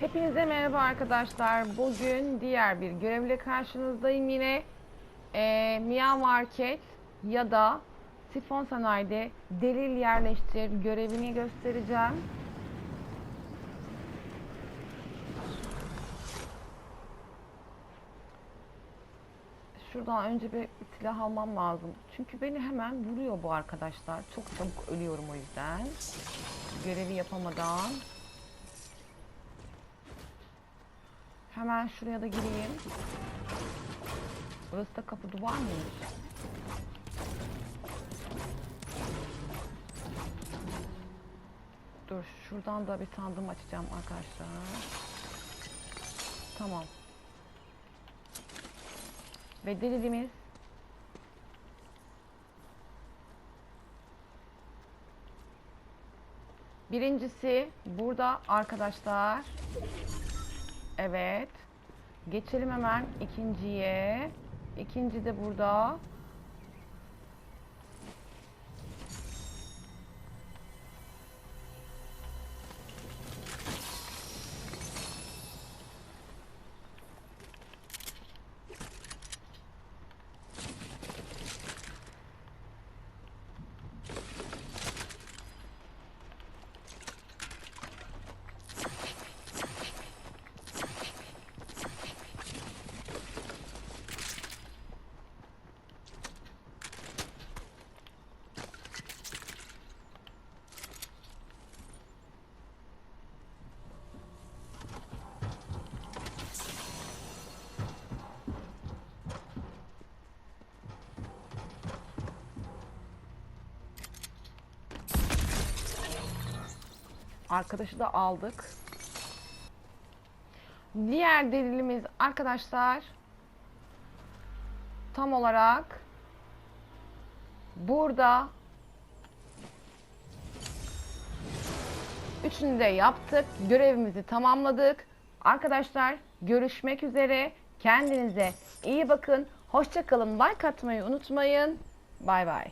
Hepinize merhaba arkadaşlar. Bugün diğer bir görevle karşınızdayım yine. Ee, Mia Market ya da Sifon Sanayi'de delil yerleştir görevini göstereceğim. Şuradan önce bir silah almam lazım. Çünkü beni hemen vuruyor bu arkadaşlar. Çok çabuk ölüyorum o yüzden. Görevi yapamadan. Hemen şuraya da gireyim. Burası da kapı duvar mıymış? Dur şuradan da bir sandım açacağım arkadaşlar. Tamam. Ve delilimiz Birincisi burada arkadaşlar. Evet. Geçelim hemen ikinciye. İkinci de burada. Arkadaşı da aldık. Diğer delilimiz arkadaşlar tam olarak burada üçünü de yaptık. Görevimizi tamamladık. Arkadaşlar görüşmek üzere. Kendinize iyi bakın. Hoşça kalın. Like atmayı unutmayın. Bay bay.